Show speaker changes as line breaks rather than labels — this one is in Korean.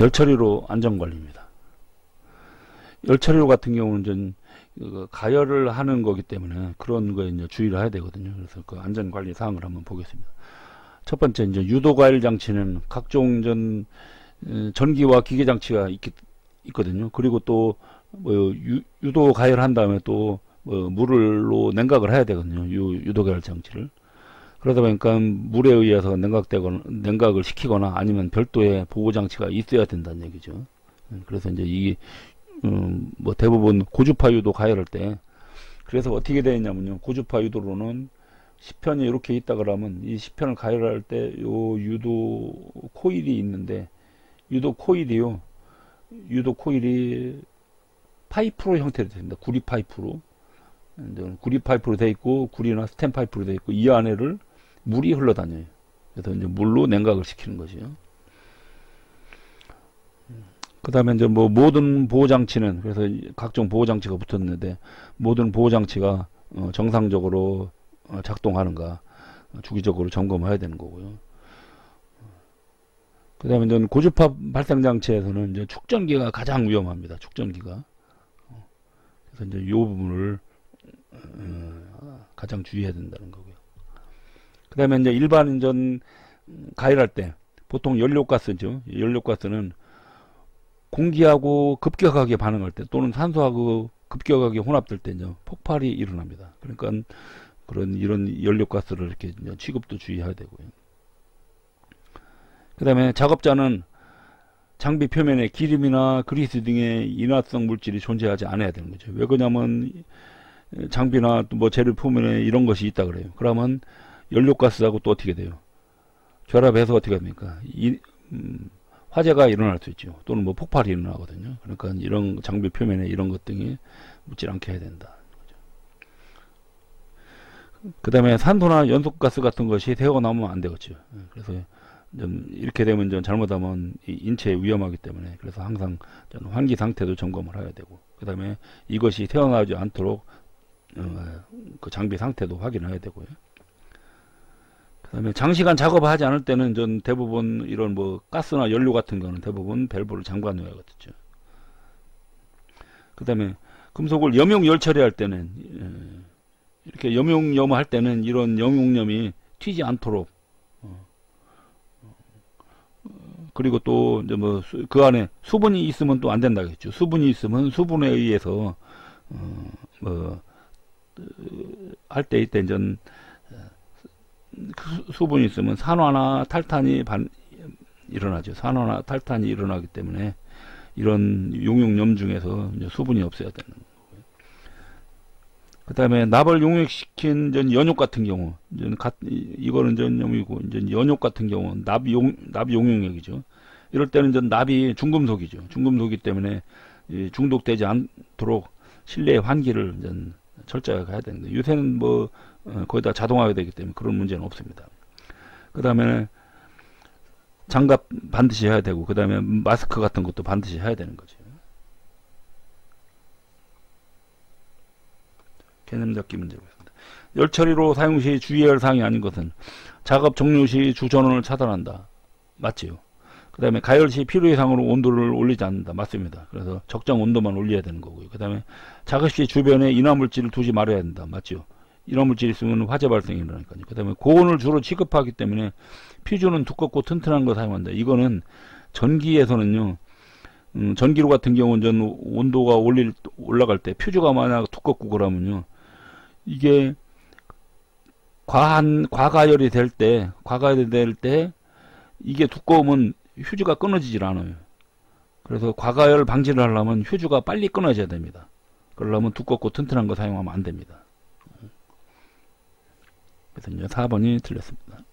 열처리로 안전관리입니다. 열처리로 같은 경우는 전그 가열을 하는 거기 때문에 그런 거에 이제 주의를 해야 되거든요. 그래서 그 안전관리 사항을 한번 보겠습니다. 첫 번째 이제 유도 가열 장치는 각종 전 어, 전기와 기계 장치가 있, 있거든요. 그리고 또 뭐 유도 가열한 다음에 또 뭐 물로 냉각을 해야 되거든요. 유, 유도 가열 장치를. 그러다 보니까 물에 의해서 냉각되거나 냉각을 시키거나 아니면 별도의 보호 장치가 있어야 된다는 얘기죠. 음, 그래서 이제 이 음, 뭐 대부분 고주파 유도 가열할 때 그래서 어떻게 되냐면요. 고주파 유도로는 10편이 이렇게 있다 그러면 이 10편을 가열할 때 요 유도 코일이 있는데 유도 코일이요. 유도 코일이 파이프로 형태로 됩니다. 구리 파이프로. 구리 파이프로 돼 있고 구리나 스텐 파이프로 돼 있고 이 안에를 물이 흘러다녀요 그래서 이제 물로 냉각을 시키는 것이요 그 다음에 이제 뭐 모든 보호장치는 그래서 각종 보호장치가 붙었는데 모든 보호장치가 어 정상적으로 어 작동하는가 주기적으로 점검해야 되는 거고요. 그 다음에 이제 고주파 발생장치에서는 이제 축전기가 가장 위험합니다. 축전기가. 그래서 이제 이 부분을 어 가장 주의해야 된다는 거고요. 그 다음에 이제 일반 전 가열할 때 보통 연료가스죠. 연료가스는 공기하고 급격하게 반응할 때 또는 산소하고 급격하게 혼합될 때 이제 폭발이 일어납니다. 그러니까 그런 이런 연료가스를 이렇게 취급도 주의해야 되고요. 그 다음에 작업자는 장비 표면에 기름이나 그리스 등의 인화성 물질이 존재하지 않아야 되는 거죠. 왜 그러냐면 장비나 뭐 재료 표면에 이런 것이 있다 그래요. 그러면 연료가스하고 또 어떻게 돼요? 결합해서 어떻게 됩니까? 이, 음, 화재가 일어날 수 있죠. 또는 뭐 폭발이 일어나거든요. 그러니까 이런 장비 표면에 이런 것 등이 묻질 않게 해야 된다. 그 다음에 산소나 연소가스 같은 것이 새어 나오면 안 되겠죠. 그래서 좀 이렇게 되면 좀 잘못하면 인체에 위험하기 때문에 그래서 항상 환기 상태도 점검을 해야 되고 그 다음에 이것이 새어나오지 않도록 어, 그 장비 상태도 확인해야 되고요. 그다음에 장시간 작업하지 않을 때는 전 대부분 이런 뭐 가스나 연료 같은 거는 대부분 밸브를 잠가 놓아야겠죠. 그다음에 금속을 염용 열 처리할 때는 예, 이렇게 염용염 할 때는 이런 염용염이 튀지 않도록 어, 그리고 또 이제 뭐 그 안에 수분이 있으면 또 안 된다겠죠. 수분이 있으면 수분에 의해서 어, 뭐할 때 이때 전그 수분이 있으면 산화나 탈탄이 반, 일어나죠. 산화나 탈탄이 일어나기 때문에 이런 용용염 중에서 수분이 없어야 되는 거고요. 그 다음에 납을 용액시킨 전 연욕 같은 경우, 전 가, 이거는 전염이고, 이제 연욕 같은 경우, 납용, 납용용액이죠. 이럴 때는 전 납이 중금속이죠. 중금속이기 때문에 중독되지 않도록 실내 환기를 전 철저하게 해야 되는데, 요새는 뭐, 어, 거의 다 자동화가 되기 때문에 그런 문제는 없습니다. 그 다음에 장갑 반드시 해야 되고 그 다음에 마스크 같은 것도 반드시 해야 되는 거죠. 개념 잡기 문제겠습니다. 열처리로 사용 시 주의할 사항이 아닌 것은 작업 종료 시 주전원을 차단한다. 맞지요? 그 다음에 가열 시 필요 이상으로 온도를 올리지 않는다. 맞습니다. 그래서 적정 온도만 올려야 되는 거고요. 그 다음에 작업 시 주변에 인화물질을 두지 말아야 된다. 맞죠? 이런 물질이 있으면 화재 발생이 일어나니까요. 그 다음에 고온을 주로 취급하기 때문에 퓨즈는 두껍고 튼튼한 거 사용한다. 이거는 전기에서는요, 음, 전기로 같은 경우는 전 온도가 올릴, 올라갈 때 퓨즈가 만약 두껍고 그러면요, 이게 과한, 과가열이 될 때, 과가열이 될 때, 이게 두꺼우면 휴즈가 끊어지질 않아요. 그래서 과가열 방지를 하려면 휴즈가 빨리 끊어져야 됩니다. 그러려면 두껍고 튼튼한 거 사용하면 안 됩니다. 그래서 이제 4번이 틀렸습니다.